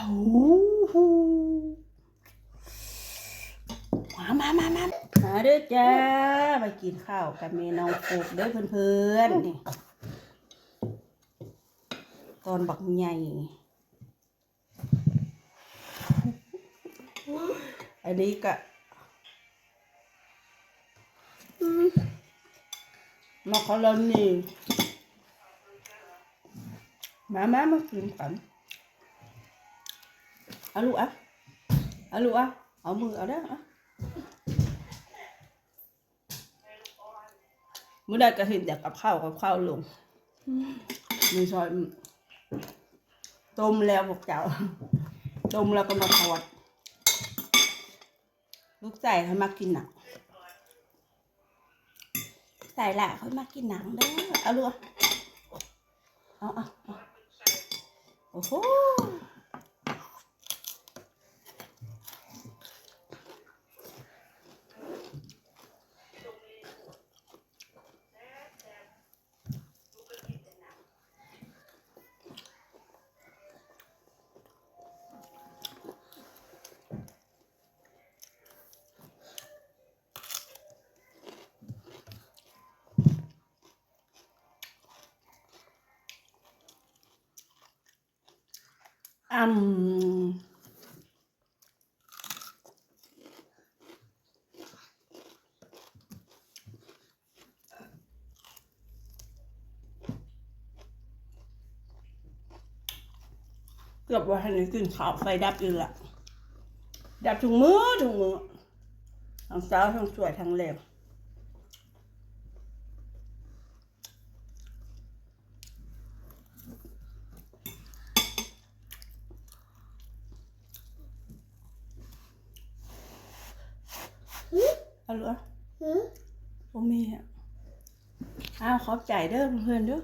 มามามามามาเด้อจ้าไปกินข้าวกับเมน้องโฟกเด้อเพื่อนๆนี่ตอนบักใหญ่อันนี้ก็มอคาโรนีมามามากินกัน เอาลูกอะเอาลูกอะเอามือเอาได้อะมื่อใดก็เห็นแต่กับข้าวกับข้าวลงมีซอยต้มแล้วพวกเจ้าต้มแล้วก็มาทอดลูกใส่เขามากินหนังใส่ละเขามากินหนังเด้อเอาลูกเอาเอาเอาโอ้โห อืมเกือบว่าให้กินข้าวไฟดับอยู่ละดับถุงมือถุงมือทั้งเช้าทั้งสวยทั้งแรง เอาลูกอะโอ้แม่อะอ้าวขอบใจเด้อเพื่อนๆเด้อ